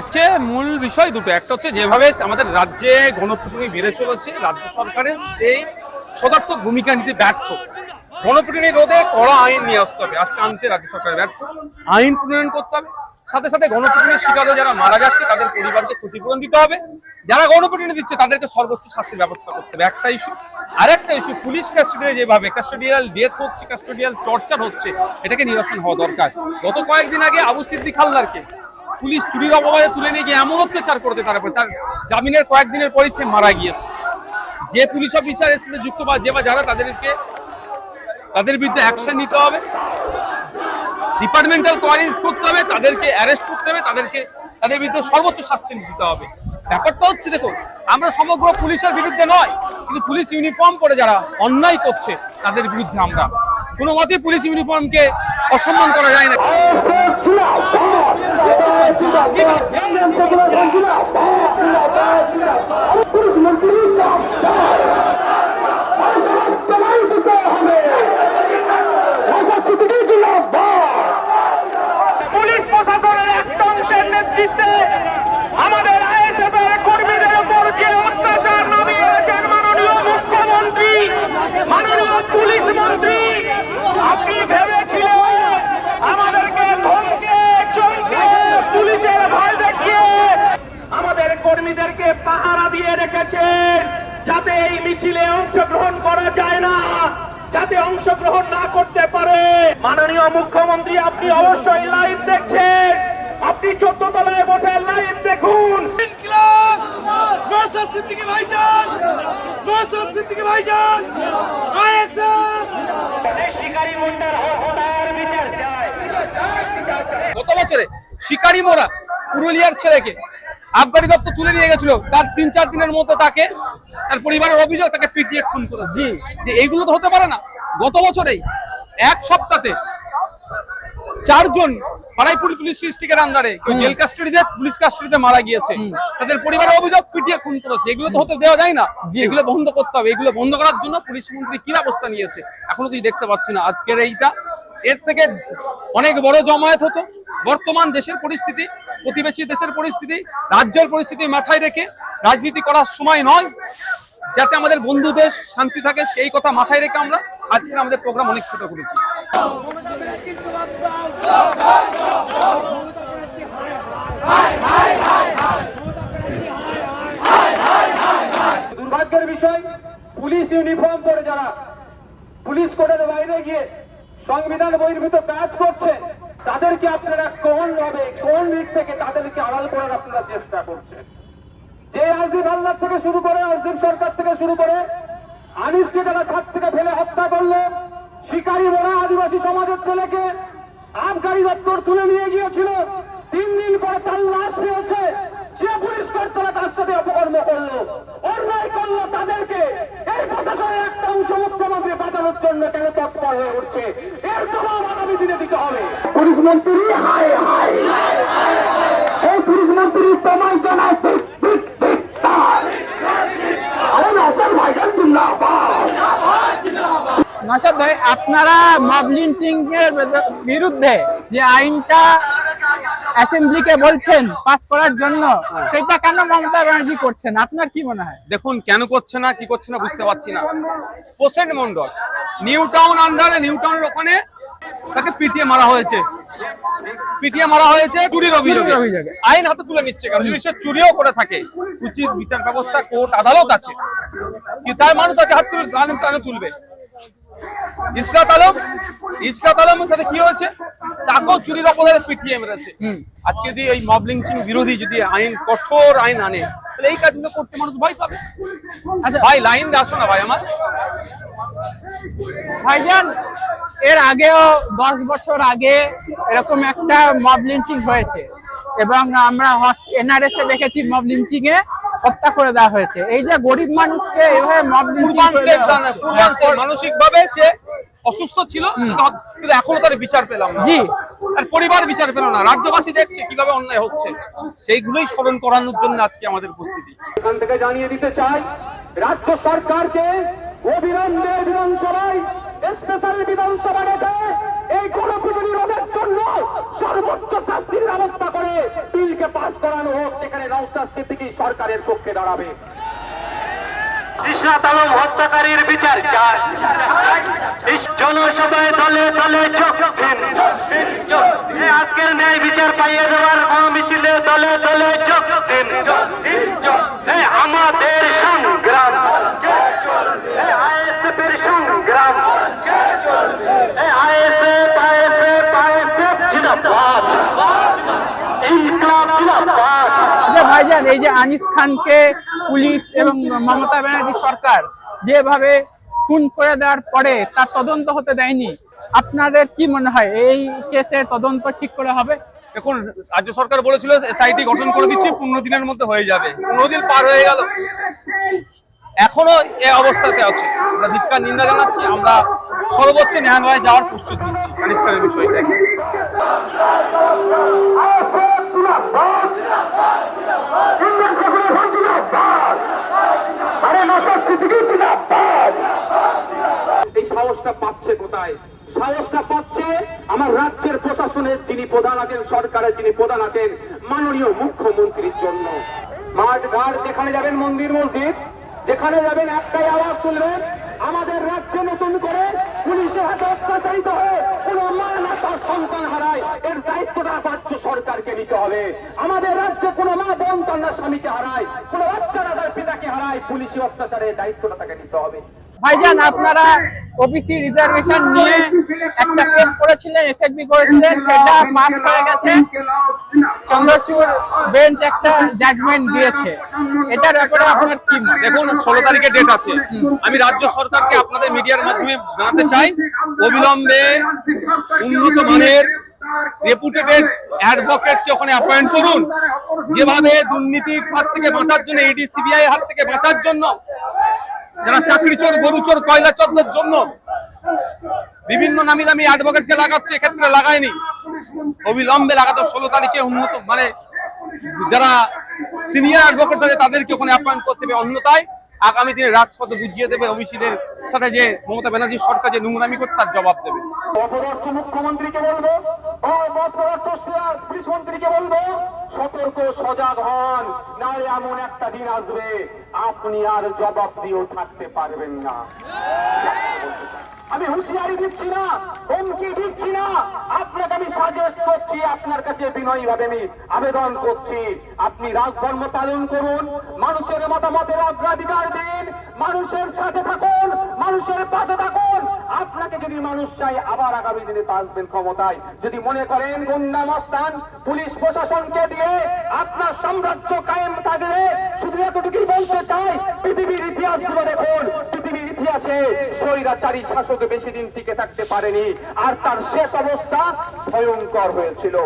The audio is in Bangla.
আজকে মূল বিষয় দুটো। একটা হচ্ছে যেভাবে আমাদের রাজ্যে গণপ্রতিনিধি বেড়ে চলেছে, রাজ্য সরকারের সেই সদার্থক ভূমিকা নিতে ব্যর্থ। গণপ্রতিনিধি রোধে কড়া আইন নিয়ে আসতে হবে। আজকে আনতে রাজ্য সরকার ব্যর্থ। আইন প্রণয়ন করতে হবে। সাথে সাথে গণপিটুনির শিকারে যারা মারা যাচ্ছে, তাদের পরিবারকে ক্ষতিপূরণ দিতে হবে। যারা গণপিটুনি দিচ্ছে, তাদেরকে সর্বোচ্চ শাস্তির ব্যবস্থা করতে হবে। একটা ইস্যু আরেকটা ইস্যু পুলিশ কাস্টোডিয়াল যেভাবে কাস্টোডিয়াল ডেথ হচ্ছে কাস্টোডিয়াল টর্চার হচ্ছে, এটাকে নিরসন হওয়া দরকার। গত কয়েকদিন আগে আবু সিদ্দিক হালদারকে পুলিশ চুরির অপবাদে তুলে নিয়ে গিয়ে এমন অত্যাচার করতে তার উপরে তার জামিনের কয়েকদিনের পরেই সে মারা গিয়েছে। যে পুলিশ অফিসার এর সাথে যুক্ত বা যে বা যারা, তাদেরকে তাদের বিরুদ্ধে অ্যাকশন নিতে হবে। ডিপার্টমেন্টাল কোয়ারিজ করতে হবে তাদেরকে অ্যারেস্ট করতে হবে তাদেরকে তাদের বিরুদ্ধে সর্বোচ্চ শাস্তি দিতে হবে ব্যাপারটা হচ্ছে দেখুন আমরা সমগ্র পুলিশের বিরুদ্ধে নয় কিন্তু পুলিশ ইউনিফর্ম পরে যারা অন্যায় করছে তাদের বিরুদ্ধে আমরা কোনো মতেই পুলিশ ইউনিফর্মকে অসম্মান করা যায় না পুলিশ প্রশাসনের একটা অংশের নেতৃত্বে আমাদের আইএসএফ এর কর্মীদের উপর যে অত্যাচার নামিয়েছেন মাননীয় মুখ্যমন্ত্রী মাননীয় পুলিশ মন্ত্রী আপনি ভেবেছিলেন আমাদেরকে ধমকে চমকে পুলিশের ভয় দেখিয়ে আমাদের কর্মীদেরকে পাহারা দিয়ে রেখেছে, যাতে এই মিছিলে অংশগ্রহণ করা যায় না, যাতে অংশগ্রহণ না করতে পারে। মাননীয় মুখ্যমন্ত্রী, আপনি অবশ্যই লাইভ দেখছেন। আপনি চোদ্দ তলায় বসে লাইভ দেখুন। গত বছরে শিকারী মোরা, পুরুলিয়ার ছেলেকে আবগারি দপ্তর তুলে নিয়ে গেছিল। তার তিন চার দিনের মধ্যে তাকে তার পরিবারের অভিযোগ তাকে পিটিয়ে খুন করেছে। যে এইগুলো তো হতে পারে না। গত বছরেই এক সপ্তাহে চারজন বারাইপুর পুলিশ ডিস্ট্রিক্টের আন্ডারে কেউ জেল কাস্টডিতে পুলিশ কাস্টডিতে মারা গিয়েছে। তাদের পরিবারের অভিযোগ পিটিয়ে খুন করেছে। এগুলো তো হতে দেওয়া যায় না। এগুলো বন্ধ করতে হবে। এগুলো বন্ধ করার জন্য পুলিশ মন্ত্রী কি ব্যবস্থা নিয়েছে? এখনও তুই দেখতে পাচ্ছি না। আজকের এইটা এর থেকে অনেক বড় জমায়েত হতো। বর্তমান দেশের পরিস্থিতি প্রতিবেশী দেশের পরিস্থিতি, রাজ্যের পরিস্থিতি মাথায় রেখে রাজনীতি করার সময় নয়, যাতে আমাদের বন্ধু দেশ শান্তি থাকে, সেই কথা মাথায় রেখে আমরা আজকে আমাদের প্রোগ্রাম ছোট করেছি। দুর্ভাগ্যের বিষয়, পুলিশ ইউনিফর্ম পরে যারা পুলিশ কোডের বাইরে গিয়ে সংবিধান বহির্ভূত কাজ করছে তাদেরকে আপনারা কোন ভাবে, কোন দিক থেকে তাদেরকে আড়াল করার আপনারা চেষ্টা করছেন? যে আসদীপ হালদার থেকে শুরু করে আসদীপ সরকার থেকে শুরু করে, আনিসকে যারা ছাদ থেকে ফেলে হত্যা করল, শিকারী মোড়া আদিবাসী সমাজের ছেলেকে আবগারি দপ্তর তুলে নিয়ে গিয়েছিল। তিন দিন পরে তার লাশ পেয়েছে। যে পুলিশ কর্তারা তার সাথে অপকর্ম করল, অন্যায় করল তাদেরকে। এই প্রশাসনের একটা অংশ মুখ্যমন্ত্রী বাঁচানোর জন্য কেন তৎপর হয়ে উঠছে? এর জবাব আগামী দিনে দিতে মন্ত্রী হায় হায় এই পুলিশ মন্ত্রী তোমায় জানায় ঠিক ঠিক ঠিক আরে নাসার ভাইজান জিন্দাবাদ। নসাদ ভাই আপনারা মব লিঞ্চিং এর বিরুদ্ধে যে আইনটা অ্যাসেম্বলিকে বলছেন পাস করার জন্য সেটা কেন মমতা ব্যানার্জি করছেন? আপনার কি মনে হয়? দেখুন কেন করছে না কি করছে না বুঝতে পারছি না। প্রসেন্ট মন্ডল নিউ টাউন আন্ডারে নিউ টাউনের ওখানে তাকে পিটিয়ে মারা হয়েছে। পিটিয়ে মারা হয়েছে চুরির অভিযোগে। আইন হাতে তুলে নিচ্ছে কারণ যদি সে চুরিও করে থাকে। উচিত বিচার ব্যবস্থা কোর্ট আদালত আছে। কি তার মানুষ তাকে হাত তুলে কানে কানে তুলবে। ইসরাত আলম ইসরাত আলমের সাথে কি হয়েছে? তাকেও চুরির অপরাধে পিটিয়ে মেরেছে। আজকে যদি এই মব লিঞ্চিং বিরোধী যদি আইন কঠোর আইন আনে তাহলে এই কাজগুলো করতে মানুষ ভয় পাবে। আচ্ছা। ভাই লাইন দিয়ে আসো না ভাই আমার। ভাইজান এর আগেও দশ বছর আগে এরকম একটা মব লিঞ্চিং হয়েছে এবং আমরা এনআরএস এ দেখেছি মব লিঞ্চিং এ হত্যা করে দেওয়া হয়েছে। এই যে গরিব মানুষকে এইভাবে মব লিঞ্চিং পূর্বাঞ্চের জানা পূর্বাঞ্চের মানসিক ভাবে সে অসুস্থ ছিল কিন্তু এখনও তার বিচার পেলাম জি। আর পরিবার বিচার পেল না। রাজ্যবাসী দেখছে কীভাবে অন্যায় হচ্ছে। সেইগুলোই স্মরণ করানোর জন্য আজকে আমাদের উপস্থিতি। এখান থেকে জানিয়ে দিতে চাই রাজ্য সরকারকে অবিলম্বে বিধানসভায় স্পেশাল বিধানসভা রেখে এই গণপিটুনি রোধের জন্য সর্বোচ্চ শাস্তির ব্যবস্থা করে বিলকে পাশ করানো হোক, সেখানে নৌসাদ সিদ্দিকী সরকারের পক্ষে দাঁড়াবে। ইসরাত আলম হত্যাকারীর বিচার জনসভায় দলে দলে আজকের ন্যায় বিচার পাইয়ে দেওয়ার মহামিছিলে দলে দলে যোগ দিন। আমাদের সংগ্রাম এই আইএসএফ এর সংগ্রাম এই আইএসএফ আইএসএফ আইএসএফ জিন্দাবাদ ইনকলাব জিন্দাবাদ যে ভাইজান এই যে আনিস খানকে পুলিশ এবং মমতা ব্যানার্জি সরকার যেভাবে খুন করে দেওয়ার পরে তার তদন্ত হতে দেয়নি, আপনাদের কি মনে হয় এই কেসে তদন্ত ঠিক করে হবে? দেখুন, রাজ্য সরকার বলেছিল এসআইটি গঠন করে দিচ্ছি, পনেরো দিনের মধ্যে হয়ে যাবে। পনেরো দিন পার হয়ে গেল। এখনও এ অবস্থাতে আছে। আমরা ধিক্কার নিন্দা জানাচ্ছি, আমরা সর্বোচ্চ ন্যায়ালয়ে যাওয়ার প্রস্তুতি নিচ্ছি। আনিসকারের বিষয়টা এই সাহসটা পাচ্ছে কোথায়? সাহসটা পাচ্ছে আমার রাজ্যের প্রশাসনের প্রধান আছেন, সরকারের প্রধান মাননীয় মুখ্যমন্ত্রীর জন্য। মাঠ ঘাট যেখানে যাবেন মন্দির, মসজিদ যেখানে যাবেন একটাই আওয়াজ তুলবেন, আমাদের রাজ্যে নতুন করে পুলিশের হাতে অত্যাচারিত হয়ে কোন মা না তার সন্তান হারায়। এর দায়িত্বটা রাজ্য সরকারকে নিতে হবে। আমাদের রাজ্যে কোন মা বোন তার স্বামীকে হারায়, কোন বাচ্চারা তার পিতাকে হারায়, পুলিশি অত্যাচারের দায়িত্বটা তাকে নিতে হবে। ভাইজান, আপনারা ওবিসি রিজার্ভেশন নিয়ে একটা কেস করেছিলেন এসএসবি করেছিলেন, সেটা পাস হয়ে গেছে। চন্দ্রচূড় বেঞ্চ একটা জাজমেন্ট দিয়েছে। এটার ব্যাপারে আপনার কি? দেখুন, ষোলো তারিখে ডেট আছে। আমি রাজ্য সরকারকে আপনাদের মিডিয়ার মাধ্যমে জানাতে চাই, অবিলম্বে উন্নত মানের রেপুটেটেড অ্যাডভোকেটকে ওখানে অ্যাপয়েন্ট করুন। যেভাবে দুর্নীতির হাত থেকে বাঁচার জন্য ইডি সিবিআই হাত থেকে বাঁচার জন্য, যারা চাকরি চোর, গরু চোর, কয়লা চোরদের জন্য বিভিন্ন নামি দামি অ্যাডভোকেটকে লাগাচ্ছে, এক্ষেত্রে লাগায়নি। অবিলম্বে লাগাতো ষোলো তারিখে উন্নত মানে যারা সিনিয়র অ্যাডভোকেট আছে তাদেরকে ওখানে অ্যাপয়েন্ট করতে হবে অন্যতায় আগামী দিনে রাজপথে বুঝিয়ে দেবে ওবিসিদের সাথে যে মমতা ব্যানার্জি সরকার যে নোংরামি করছে, তার জবাব দেবে। মুখ্যমন্ত্রীকে বলব মন্ত্রীকে বলব, সতর্ক, সজাগ হন, নাহলে এমন একটা দিন আসবে, আপনি আর জবাব দিয়েও থাকতে পারবেন না। আমি হুঁশিয়ারি দিচ্ছি না, হুমকি দিচ্ছি না। আপনাকে আমি সাজেস্ট করছি, আপনার কাছে বিনয়ী ভাবে আমি আবেদন করছি। আপনি রাজধর্ম পালন করুন, মানুষের মতামতের অগ্রাধিকার দিন, মানুষের সাথে থাকুন, মানুষের পাশে থাকুন। আপনাকে যদি মানুষ চাই আবার আগামী দিনে আসবেন ক্ষমতায়। যদি মনে করেন গুন্ডা মস্তান, পুলিশ প্রশাসনকে দিয়ে আপনার সাম্রাজ্য কায়েম থাকবে শুধু এতটুকুই বলতে চাই, পৃথিবীর ইতিহাসগুলো স্বৈরাচারী শাসক বেশি দিন টিকে থাকতে পারেনি। আর তার শেষ অবস্থা ভয়ঙ্কর হয়েছিল।